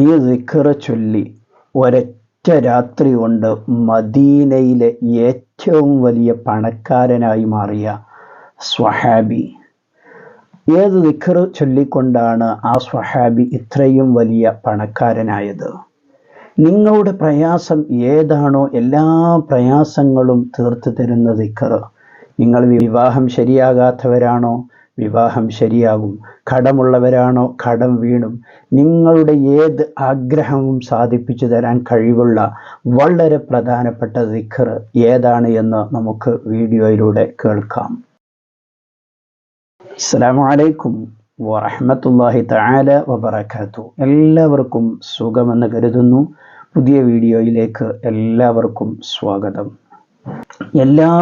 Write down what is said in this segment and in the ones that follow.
ഈ ദിക്കറ് ചൊല്ലി ഒരൊറ്റ രാത്രി കൊണ്ട് മദീനയിലെ ഏറ്റവും വലിയ പണക്കാരനായി മാറിയ സ്വഹാബി. ഏത് ദിക്കറ് ചൊല്ലിക്കൊണ്ടാണ് ആ സ്വഹാബി ഇത്രയും വലിയ പണക്കാരനായത്? നിങ്ങളുടെ പ്രയാസം ഏതാണോ എല്ലാ പ്രയാസങ്ങളും തീർത്തു തരുന്ന ദിക്കറ് നിങ്ങൾ വിവാഹം ശരിയാകാത്തവരാണോ? വിവാഹം ശരിയാകും. കടമുള്ളവരാണോ? കടം വീണും. നിങ്ങളുടെ ഏത് ആഗ്രഹവും സാധിപ്പിച്ചു തരാൻ കഴിവുള്ള വളരെ പ്രധാനപ്പെട്ട ദിഖർ ഏതാണ് എന്ന് നമുക്ക് വീഡിയോയിലൂടെ കേൾക്കാം. അസ്സാം വലൈക്കും വറഹമത്തല്ലാഹി തആല വബറകാതു എല്ലാവർക്കും സുഖമെന്ന് കരുതുന്നു. പുതിയ വീഡിയോയിലേക്ക് എല്ലാവർക്കും സ്വാഗതം. എല്ലാ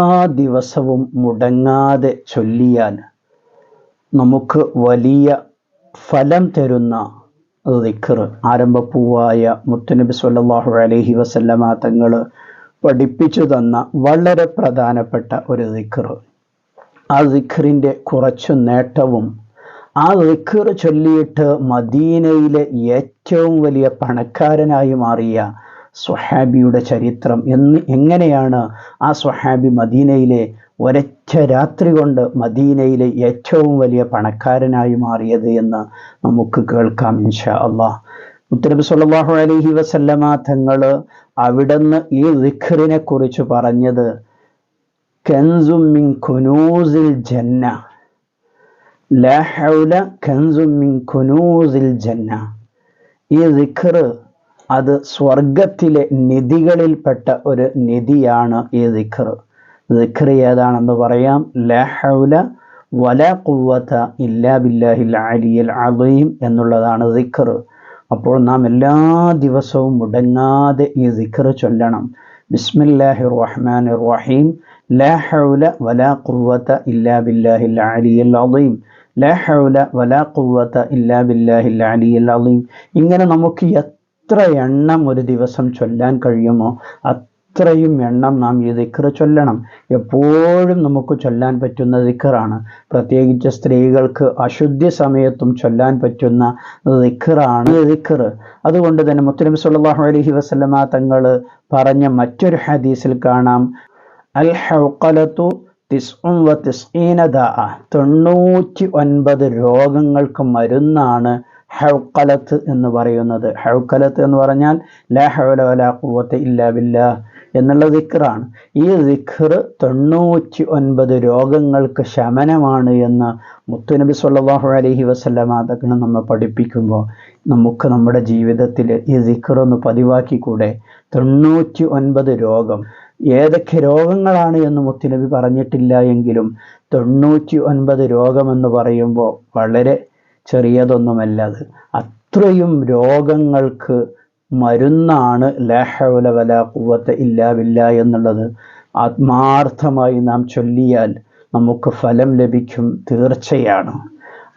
ദിവസവും മുടങ്ങാതെ ചൊല്ലിയാൽ നമുക്ക് വലിയ ഫലം തരുന്ന ദിക്കർ ആരംഭപ്പൂവായ മുത്തുനബി സല്ലാഹു അലഹി വസല്ലമ തങ്ങൾ പഠിപ്പിച്ചു തന്ന വളരെ പ്രധാനപ്പെട്ട ഒരു ദിക്കർ ആ ദിക്കറിന്റെ കുറച്ച് നേട്ടവും ആ ദിക്കർ ചൊല്ലിയിട്ട് മദീനയിലെ ഏറ്റവും വലിയ പണക്കാരനായി മാറിയ സ്വഹാബിയുടെ ചരിത്രം എന്ന് എങ്ങനെയാണ് ആ സ്വഹാബി മദീനയിലെ ഒരൊറ്റ രാത്രി കൊണ്ട് മദീനയിലെ ഏറ്റവും വലിയ പണക്കാരനായി മാറിയത് എന്ന് നമുക്ക് കേൾക്കാം ഇൻഷാ അള്ളാഹ്. മുത്തനബി സല്ലല്ലാഹു അലഹി വസല്ലമ തങ്ങൾ അവിടുന്ന് ഈ ദിഖറിനെ കുറിച്ച് പറഞ്ഞത് ജന്ന ലഹൗല ജന്ന. ഈ ദിഖർ അത് സ്വർഗത്തിലെ നിധികളിൽപ്പെട്ട ഒരു നിധിയാണ് ഈ ദിഖർ ഏതാണെന്ന് പറയാം. ലഹൗല ഹൗല വല കുവത്ത ഇല്ലാ ബില്ലാഹിൽ അലിയൽ അലീം എന്നുള്ളതാണ് ദിഖർ അപ്പോൾ നാം എല്ലാ ദിവസവും മുടങ്ങാതെ ഈ ദിഖർ ചൊല്ലണം. ബിസ്മില്ലാഹി റഹ്മാൻ റഹീം. ലാ ഹൗല വല ഇല്ലാ ബില്ലാഹിൽ അലിയൽ അലീം ലാ ഹൗല വല ഇല്ലാ ബില്ലാഹിൽ അലിയൽ അലീം ഇങ്ങനെ നമുക്ക് എത്ര എണ്ണം ഒരു ദിവസം ചൊല്ലാൻ കഴിയുമോ അത്രയും എണ്ണം നാം ഈ ദിക്കറ് ചൊല്ലണം. എപ്പോഴും നമുക്ക് ചൊല്ലാൻ പറ്റുന്ന ദിക്കറാണ് പ്രത്യേകിച്ച് സ്ത്രീകൾക്ക് അശുദ്ധി സമയത്തും ചൊല്ലാൻ പറ്റുന്ന ദിക്കറാണ് ദിക്കറ് അതുകൊണ്ട് തന്നെ മുത്തലിം സല്ലല്ലാഹു അലഹി വസ്ലമ തങ്ങൾ പറഞ്ഞ മറ്റൊരു ഹദീസിൽ കാണാം. അൽ ഹൗക്കലത്തു തിസ്ഉം തൊണ്ണൂറ്റി ഒൻപത് രോഗങ്ങൾക്ക് മരുന്നാണ് ഹൗക്കലത്ത് എന്ന് പറയുന്നത്. ഹൗക്കലത്ത് എന്ന് പറഞ്ഞാൽ ലാ ഹൗല വലാ ഇല്ലാ ബില്ലാ എന്നുള്ള ദിക്റാണ്. ഈ ദിക്ർ തൊണ്ണൂറ്റി ഒൻപത് രോഗങ്ങൾക്ക് ശമനമാണ് എന്ന് മുത്തുനബി സല്ലാഹു അലഹി വസല്ലമ അതങ്ങനെ നമ്മെ പഠിപ്പിക്കുമ്പോൾ നമുക്ക് നമ്മുടെ ജീവിതത്തിൽ ഈ ദിക്ർ ഒന്ന് പതിവാക്കിക്കൂടെ? തൊണ്ണൂറ്റി ഒൻപത് രോഗം. ഏതൊക്കെ രോഗങ്ങളാണ് എന്ന് മുത്തുനബി പറഞ്ഞിട്ടില്ല എങ്കിലും തൊണ്ണൂറ്റി ഒൻപത് രോഗമെന്ന് പറയുമ്പോൾ വളരെ ചെറിയതൊന്നുമല്ല അത്. അത്രയും രോഗങ്ങൾക്ക് മരുന്നാണ് ലാഹവല വല കുവത്ത് ഇല്ലാ ബില്ല എന്നുള്ളത്. ആത്മാർത്ഥമായി നാം ചൊല്ലിയാൽ നമുക്ക് ഫലം ലഭിക്കും തീർച്ചയാണ്.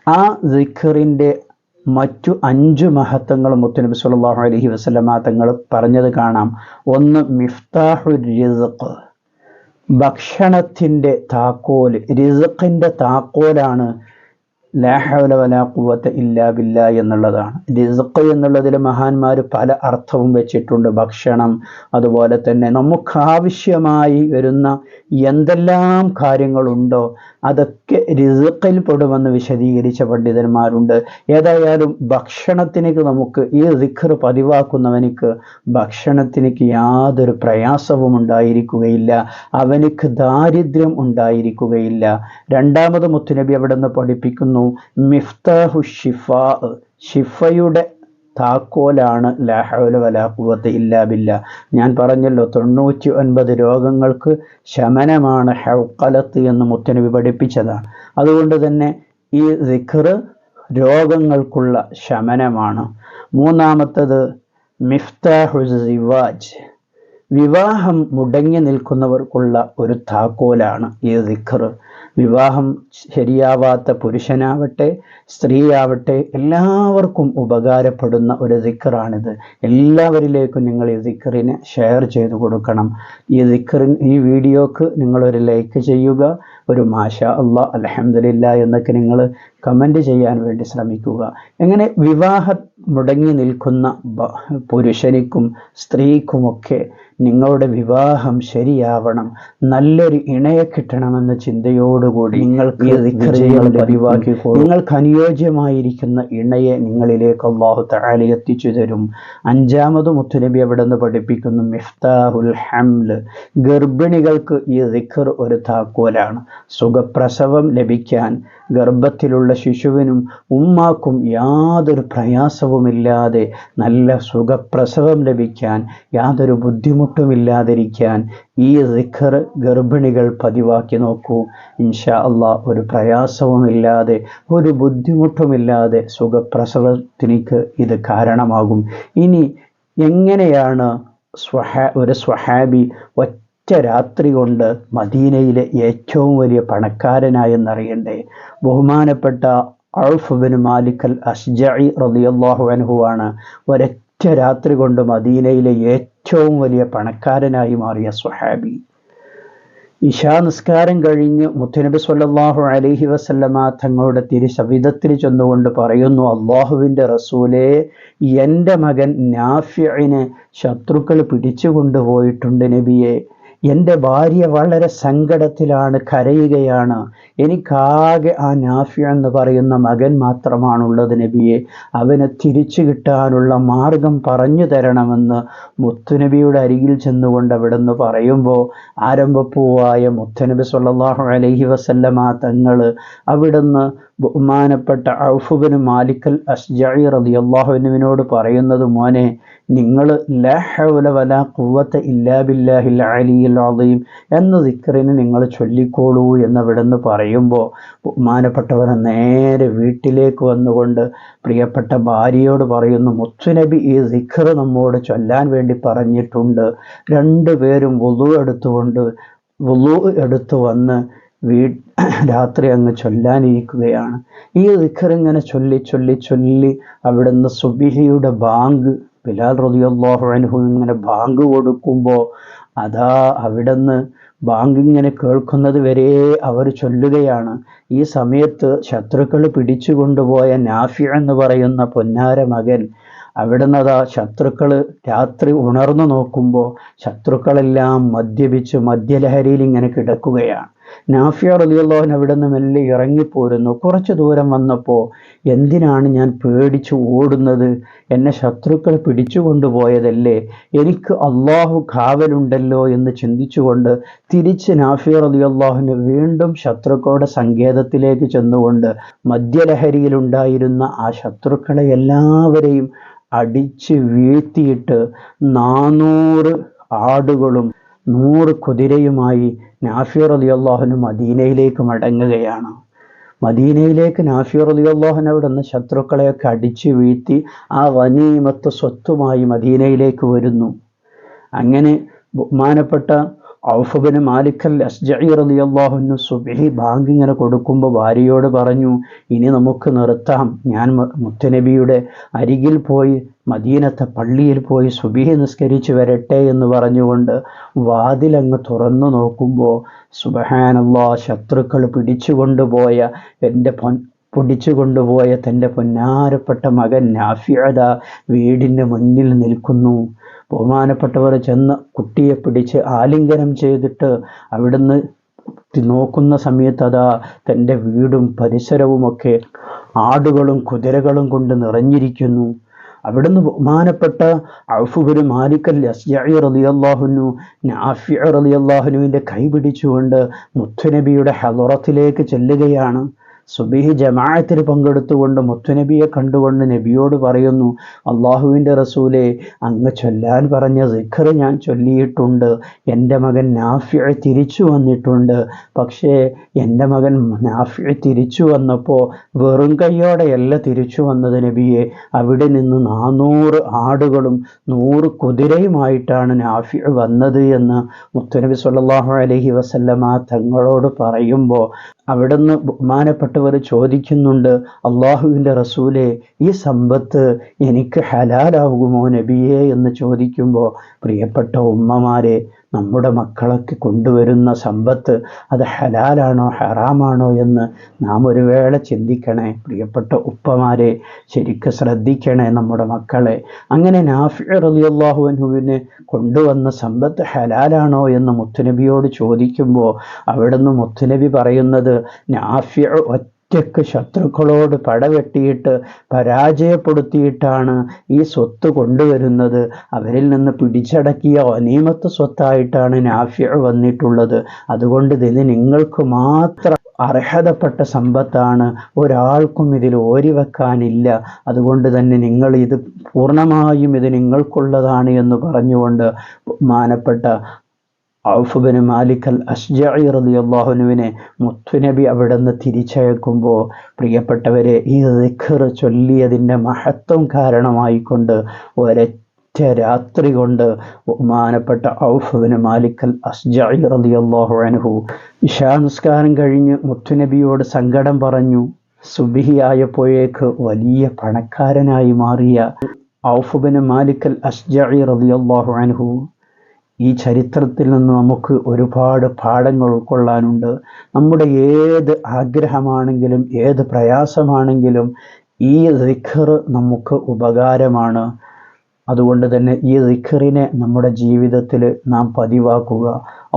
ആ ദിഖറിന്റെ മറ്റു അഞ്ചു മഹത്വങ്ങൾ മുത്തനബി സല്ലല്ലാഹു അലഹി വസല്ലമ തങ്ങൾ പറഞ്ഞത് കാണാം. ഒന്ന് മിഫ്താഹു റിസഖ്. ഭക്ഷണത്തിന്റെ താക്കോൽ റിസഖിന്റെ താക്കോലാണ് ലാഹവല ഇല്ലാ ബില്ല എന്നുള്ളതാണ്. റിസ്ഖ് എന്നുള്ളതിൽ മഹാന്മാർ പല അർത്ഥവും വെച്ചിട്ടുണ്ട്. ഭക്ഷണം അതുപോലെ തന്നെ നമുക്ക് ആവശ്യമായി വരുന്ന എന്തെല്ലാം കാര്യങ്ങളുണ്ടോ അതൊക്കെ റിസ്ഖിൽ പെടുമെന്ന് വിശദീകരിച്ച പണ്ഡിതന്മാരുണ്ട്. ഏതായാലും ഭക്ഷണത്തിനേക്ക് നമുക്ക് ഈ ദിഖർ പതിവാക്കുന്നവനിക്ക് ഭക്ഷണത്തിനേക്ക് യാതൊരു പ്രയാസവും ഉണ്ടായിരിക്കുകയില്ല. അവനിക്ക് ദാരിദ്ര്യം ഉണ്ടായിരിക്കുകയില്ല. രണ്ടാമത് മുത്തുനബി അവിടെ നിന്ന് പഠിപ്പിക്കുന്നു മിഫ്താഹു ഷിഫ ഷിഫയുടെ താക്കോലാണ് ലാഹൗല വലാഖുവത്ത് ഇല്ലാ ബില്ല. ഞാൻ പറഞ്ഞല്ലോ തൊണ്ണൂറ്റി ഒൻപത് രോഗങ്ങൾക്ക് ശമനമാണ് ഹൗക്കലത്ത് എന്ന് മുത്തനബി പഠിപ്പിച്ചതാണ്. അതുകൊണ്ട് തന്നെ ഈ ദിഖർ രോഗങ്ങൾക്കുള്ള ശമനമാണ്. മൂന്നാമത്തത് മിഫ്താഹുസ് സിവാജ്. വിവാഹം മുടങ്ങി നിൽക്കുന്നവർക്കുള്ള ഒരു താക്കോലാണ് ഈ ദിഖർ. വിവാഹം ശരിയാവാത്ത പുരുഷനാവട്ടെ സ്ത്രീയാവട്ടെ എല്ലാവർക്കും ഉപകാരപ്പെടുന്ന ഒരു ദിക്കറാണിത് എല്ലാവരിലേക്കും നിങ്ങൾ ഈ ദിക്കറിനെ ഷെയർ ചെയ്ത് കൊടുക്കണം. ഈ ദിക്കറിൻ ഈ വീഡിയോക്ക് നിങ്ങളൊരു ലൈക്ക് ചെയ്യുക. ഒരു മാഷ അള്ളാഹ് അലഹമില്ല എന്നൊക്കെ നിങ്ങൾ കമന്റ് ചെയ്യാൻ വേണ്ടി ശ്രമിക്കുക. എങ്ങനെ വിവാഹം മുടങ്ങി നിൽക്കുന്ന പുരുഷനിക്കും സ്ത്രീക്കുമൊക്കെ നിങ്ങളുടെ വിവാഹം ശരിയാവണം. നല്ലൊരു ഇണയെ കിട്ടണമെന്ന ചിന്തയോടുകൂടി നിങ്ങൾക്ക് ലഭ്യമാക്കി നിങ്ങൾക്ക് അനുയോജ്യമായിരിക്കുന്ന ഇണയെ നിങ്ങളിലേക്ക് അള്ളാഹു താലി എത്തിച്ചു തരും. അഞ്ചാമത് മുത്തുനബി അവിടെ നിന്ന് പഠിപ്പിക്കുന്നു? മിഫ്താഹുൽ ഹംൽ ഗർഭിണികൾക്ക് ഈ ദിഖർ ഒരു താക്കോലാണ്. സുഖപ്രസവം ലഭിക്കാൻ ഗർഭത്തിലുള്ള ശിശുവിനും ഉമ്മാക്കും യാതൊരു പ്രയാസവുമില്ലാതെ നല്ല സുഖപ്രസവം ലഭിക്കാൻ യാതൊരു ബുദ്ധിമുട്ടുമില്ലാതിരിക്കാൻ ഈ റിഖർ ഗർഭിണികൾ പതിവാക്കി നോക്കൂ. ഇൻഷാ അള്ളാ ഒരു പ്രയാസവുമില്ലാതെ ഒരു ബുദ്ധിമുട്ടുമില്ലാതെ സുഖപ്രസവത്തിനിക്ക് ഇത് കാരണമാകും. ഇനി എങ്ങനെയാണ് സ്വഹാ ഒരു സ്വഹാബി ഒറ്റ രാത്രി കൊണ്ട് മദീനയിലെ ഏറ്റവും വലിയ പണക്കാരനായെന്നറിയണ്ടേ? ബഹുമാനപ്പെട്ട അൾഫുബിൻ മാലിക് അൽ അസ്ജഇ റളിയല്ലാഹു അനുഹുവാണ് ഒരൊറ്റ രാത്രി കൊണ്ട് മദീനയിലെ ഏറ്റവും വലിയ പണക്കാരനായി മാറിയ സുഹാബി ഇഷാ നിസ്കാരം കഴിഞ്ഞ് മുത്തനബി സല്ലാഹു അലഹി വസല്ലമ തങ്ങളുടെ തിരുശവിധത്തിൽ ചെന്നുകൊണ്ട് പറയുന്നു അള്ളാഹുവിന്റെ റസൂലെ എന്റെ മകൻ നാഫിനെ ശത്രുക്കൾ പിടിച്ചു കൊണ്ടുപോയിട്ടുണ്ട് നബിയെ. എന്റെ ഭാര്യ വളരെ സങ്കടത്തിലാണ് കരയുകയാണ്. എനിക്കാകെ ആ നാഫി എന്ന് പറയുന്ന മകൻ മാത്രമാണുള്ളത് നബിയെ. അവനെ തിരിച്ചു കിട്ടാനുള്ള മാർഗം പറഞ്ഞു തരണമെന്ന് മുത്തുനബിയുടെ അരികിൽ ചെന്നുകൊണ്ട് അവിടെ നിന്ന് പറയുമ്പോൾ ആരംഭപ്പൂവായ മുത്തനബി സല്ലാഹു അലൈഹി വസല്ലമ തങ്ങൾ അവിടുന്ന് ബഹുമാനപ്പെട്ട ഔഫുബിന് മാലിക്കൽ അസ്ജായി റതി അള്ളാഹുവിനുവിനോട് പറയുന്നത് മോനെ നിങ്ങൾ ഇല്ലാ ബില്ലാഹിൽ അലിയിൽ അലീം എന്ന ദിക്കറിന് നിങ്ങൾ ചൊല്ലിക്കോളൂ എന്ന് പറയുമ്പോൾ ബഹുമാനപ്പെട്ടവനെ നേരെ വീട്ടിലേക്ക് വന്നുകൊണ്ട് പ്രിയപ്പെട്ട ഭാര്യയോട് പറയുന്നു മുത്തുനബി ഈ ദിക്കർ നമ്മോട് ചൊല്ലാൻ വേണ്ടി പറഞ്ഞിട്ടുണ്ട്. രണ്ടുപേരും വുളു എടുത്തുകൊണ്ട് വുളു എടുത്തു വന്ന് വീ രാത്രി അങ്ങ് ചൊല്ലാനിരിക്കുകയാണ്. ഈ ദിഖർ ഇങ്ങനെ ചൊല്ലി ചൊല്ലി ചൊല്ലി അവിടുന്ന് സുബിഹിയുടെ ബാങ്ക് ബിലാൽ റതിയല്ലാഹു അൻഹു ഇങ്ങനെ ബാങ്ക് കൊടുക്കുമ്പോൾ അതാ അവിടുന്ന് ബാങ്ക് ഇങ്ങനെ കേൾക്കുന്നത് വരെ അവർ ചൊല്ലുകയാണ്. ഈ സമയത്ത് ശത്രുക്കൾ പിടിച്ചു കൊണ്ടുപോയ നാഫി എന്ന് പറയുന്ന പൊന്നാര മകൻ അവിടുന്ന് അതാ ശത്രുക്കൾ രാത്രി ഉണർന്നു നോക്കുമ്പോൾ ശത്രുക്കളെല്ലാം മദ്യപിച്ച് മദ്യലഹരിയിൽ ഇങ്ങനെ കിടക്കുകയാണ്. നാഫിയ റലിയുള്ളവൻ അവിടെ നിന്ന് മെല്ലെ ഇറങ്ങിപ്പോരുന്നു. കുറച്ച് ദൂരം വന്നപ്പോൾ എന്തിനാണ് ഞാൻ പേടിച്ച് ഓടുന്നത്? എന്നെ ശത്രുക്കൾ പിടിച്ചു കൊണ്ടുപോയതല്ലേ എനിക്ക് അള്ളാഹു കാവലുണ്ടല്ലോ എന്ന് ചിന്തിച്ചുകൊണ്ട് തിരിച്ച് നാഫിയ റലിയുള്ളാഹുന് വീണ്ടും ശത്രുക്കളുടെ സങ്കേതത്തിലേക്ക് ചെന്നുകൊണ്ട് മദ്യലഹരിയിലുണ്ടായിരുന്ന ആ ശത്രുക്കളെ എല്ലാവരെയും അടിച്ച് വീഴ്ത്തിയിട്ട് നാനൂറ് ആടുകളും നൂറ് കുതിരയുമായി നാഫിർ അലി അള്ളാഹുന് മദീനയിലേക്ക് മടങ്ങുകയാണ്. മദീനയിലേക്ക് നാഫിർ അലി അള്ളാഹുൻ അവിടെ നിന്ന് ശത്രുക്കളെയൊക്കെ അടിച്ചു വീഴ്ത്തി ആ വനീമത്ത് സ്വത്തുമായി മദീനയിലേക്ക് വരുന്നു. അങ്ങനെ ബഹുമാനപ്പെട്ട ഔഫബിന് മാലിക്കൽ അസ്ജി റളിയല്ലാഹുന്നു സുബഹി ബാങ്ക് ഇങ്ങനെ കൊടുക്കുമ്പോൾ ഭാര്യയോട് പറഞ്ഞു ഇനി നമുക്ക് നിർത്താം. ഞാൻ മുത്തനബിയുടെ അരികിൽ പോയി മദീനത്തെ പള്ളിയിൽ പോയി സുബിഹി നിസ്കരിച്ച് വരട്ടെ എന്ന് പറഞ്ഞുകൊണ്ട് വാതിലങ്ങ് തുറന്നു നോക്കുമ്പോൾ സുബഹാനല്ലാ ശത്രുക്കൾ പിടിച്ചുകൊണ്ടുപോയ എന്റെ പൊൻ പൊടിച്ചു കൊണ്ടുപോയ തന്റെ പൊന്നാരപ്പെട്ട മകൻ നാഫിയത വീടിന്റെ മുന്നിൽ നിൽക്കുന്നു. ബഹുമാനപ്പെട്ടവർ ചെന്ന് കുട്ടിയെ പിടിച്ച് ആലിംഗനം ചെയ്തിട്ട് അവിടുന്ന് നോക്കുന്ന സമയത്ത് അതാ തന്റെ വീടും പരിസരവുമൊക്കെ ആടുകളും കുതിരകളും കൊണ്ട് നിറഞ്ഞിരിക്കുന്നു. അവിടുന്ന് ബഹുമാനപ്പെട്ട ഔഫുബുരു മാലിക്കൽ അസ്യായി റലിയല്ലാഹുനു നാഫിയ റലിയല്ലാഹുനുവിന്റെ കൈ പിടിച്ചുകൊണ്ട് മുത്തുനബിയുടെ ഹലുറത്തിലേക്ക് ചെല്ലുകയാണ്. സുബിഹി ജമാഅത്തിൽ പങ്കെടുത്തുകൊണ്ട് മുത്തുനബിയെ കണ്ടുകൊണ്ട് നബിയോട് പറയുന്നു അള്ളാഹുവിന്റെ റസൂലെ അങ്ങ് ചൊല്ലാൻ പറഞ്ഞ സിഖർ ഞാൻ ചൊല്ലിയിട്ടുണ്ട്. എന്റെ മകൻ നാഫിയ തിരിച്ചു വന്നിട്ടുണ്ട്. പക്ഷേ എന്റെ മകൻ നാഫിയ തിരിച്ചു വന്നപ്പോൾ വെറും കൈയോടെയല്ല തിരിച്ചു വന്നത് നബിയെ. അവിടെ നിന്ന് നാനൂറ് ആടുകളും നൂറ് കുതിരയുമായിട്ടാണ് നാഫിയ വന്നത് എന്ന് മുത്തുനബി സല്ലാഹു അലഹി വസല്ലമ തങ്ങളോട് പറയുമ്പോൾ അവിടുന്ന് ബഹുമാനപ്പെട്ടവർ ചോദിക്കുന്നുണ്ട് അള്ളാഹുവിന്റെ റസൂലെ ഈ സമ്പത്ത് എനിക്ക് ഹലാലാവുമോ നബിയെ? എന്ന് ചോദിക്കുമ്പോൾ പ്രിയപ്പെട്ട ഉമ്മമാരെ നമ്മുടെ മക്കളൊക്കെ കൊണ്ടുവരുന്ന സമ്പത്ത് അത് ഹലാലാണോ ഹറാമാണോ എന്ന് നാം ഒരു വേള ചിന്തിക്കണേ. പ്രിയപ്പെട്ട ഉപ്പമാരെ ശരിക്കും ശ്രദ്ധിക്കണേ നമ്മുടെ മക്കളെ. അങ്ങനെ നാഫി റലിയല്ലാഹുവിന് കൊണ്ടുവന്ന സമ്പത്ത് ഹലാലാണോ എന്ന് മുത്തുനബിയോട് ചോദിക്കുമ്പോൾ അവിടുന്ന് മുത്തുനബി പറയുന്നത് നാഫി ഒറ്റയ്ക്ക് ശത്രുക്കളോട് പടവെട്ടിയിട്ട് പരാജയപ്പെടുത്തിയിട്ടാണ് ഈ സ്വത്ത് കൊണ്ടുവരുന്നത്. അവരിൽ നിന്ന് പിടിച്ചടക്കിയ അനീമത്ത് സ്വത്തായിട്ടാണ് നാഫ്യ വന്നിട്ടുള്ളത്. അതുകൊണ്ട് ഇത് നിങ്ങൾക്ക് മാത്രം അർഹതപ്പെട്ട സമ്പത്താണ്. ഒരാൾക്കും ഇതിൽ ഓരി വെക്കാനില്ല അതുകൊണ്ട് തന്നെ നിങ്ങൾ ഇത് പൂർണമായും ഇത് നിങ്ങൾക്കുള്ളതാണ് എന്ന് പറഞ്ഞുകൊണ്ട് മാനപ്പെട്ട ഔഫുബിന് മാലിക് അൽ അഷ്ജി റളിയല്ലാഹുനുവിനെ മുത്തുനബി അവിടെ നിന്ന് തിരിച്ചയക്കുമ്പോൾ പ്രിയപ്പെട്ടവരെ ഈ ദിഖർ ചൊല്ലിയതിന്റെ മഹത്വം കാരണമായിക്കൊണ്ട് ഒരൊറ്റ രാത്രി കൊണ്ട് ബഹുമാനപ്പെട്ട ഔഫുബിന് മാലിക്കൽ അൽ അസ്ജി റളിയല്ലാഹു അൻഹു ഇഷാ നിസ്കാരം കഴിഞ്ഞ് മുത്തുനബിയോട് സങ്കടം പറഞ്ഞു. സുബിഹിയായപ്പോഴേക്ക് വലിയ പണക്കാരനായി മാറിയ ഔഫുബിന് മാലിക്കൽ അൽ അസ്ജി റളിയല്ലാഹു അൻഹു ഈ ചരിത്രത്തിൽ നിന്ന് നമുക്ക് ഒരുപാട് പാഠങ്ങൾ ഉൾക്കൊള്ളാനുണ്ട്. നമ്മുടെ ഏത് ആഗ്രഹമാണെങ്കിലും ഏത് പ്രയാസമാണെങ്കിലും ഈ ദിഖർ നമുക്ക് ഉപകാരമാണ്. അതുകൊണ്ട് തന്നെ ഈ ദിഖറിനെ നമ്മുടെ ജീവിതത്തിൽ നാം പതിവാക്കുക.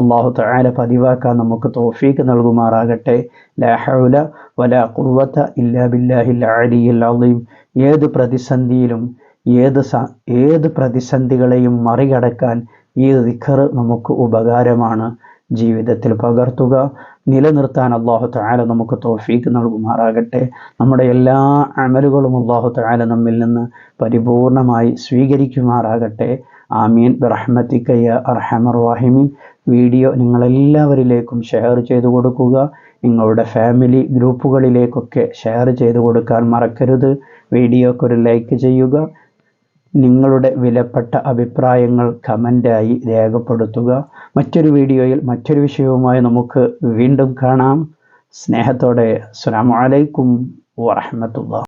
അള്ളാഹു താല പതിവാക്കാൻ നമുക്ക് തോഫീക്ക് നൽകുമാറാകട്ടെ. ലാ ഹൗല വലാ ഖുവത ഇല്ലാ ബില്ലാഹിൽ അലിയിൽ അലീം. ഏത് പ്രതിസന്ധിയിലും ഏത് ഏത് പ്രതിസന്ധികളെയും മറികടക്കാൻ ഈ ദിഖർ നമുക്ക് ഉപകാരമാണ് ജീവിതത്തിൽ പകർത്തുക. നിലനിർത്താൻ അള്ളാഹു താല നമുക്ക് തോഫീക്ക് നൽകുമാറാകട്ടെ. നമ്മുടെ എല്ലാ അമലുകളും അള്ളാഹു താല നമ്മിൽ നിന്ന് പരിപൂർണമായി സ്വീകരിക്കുമാറാകട്ടെ. ആമീൻ. റഹ്മത്തിക്കയ്യ അർഹമർ വാഹിമീൻ വീഡിയോ നിങ്ങളെല്ലാവരിലേക്കും ഷെയർ ചെയ്തു കൊടുക്കുക. നിങ്ങളുടെ ഫാമിലി ഗ്രൂപ്പുകളിലേക്കൊക്കെ ഷെയർ ചെയ്തു കൊടുക്കാൻ മറക്കരുത്. വീഡിയോക്ക് ഒരു ലൈക്ക് ചെയ്യുക. നിങ്ങളുടെ വിലപ്പെട്ട അഭിപ്രായങ്ങൾ കമന്റായി രേഖപ്പെടുത്തുക. മറ്റൊരു വീഡിയോയിൽ മറ്റൊരു വിഷയവുമായി നമുക്ക് വീണ്ടും കാണാം. സ്നേഹത്തോടെ അസ്സാം വലൈക്കും വറഹമത്തുള്ള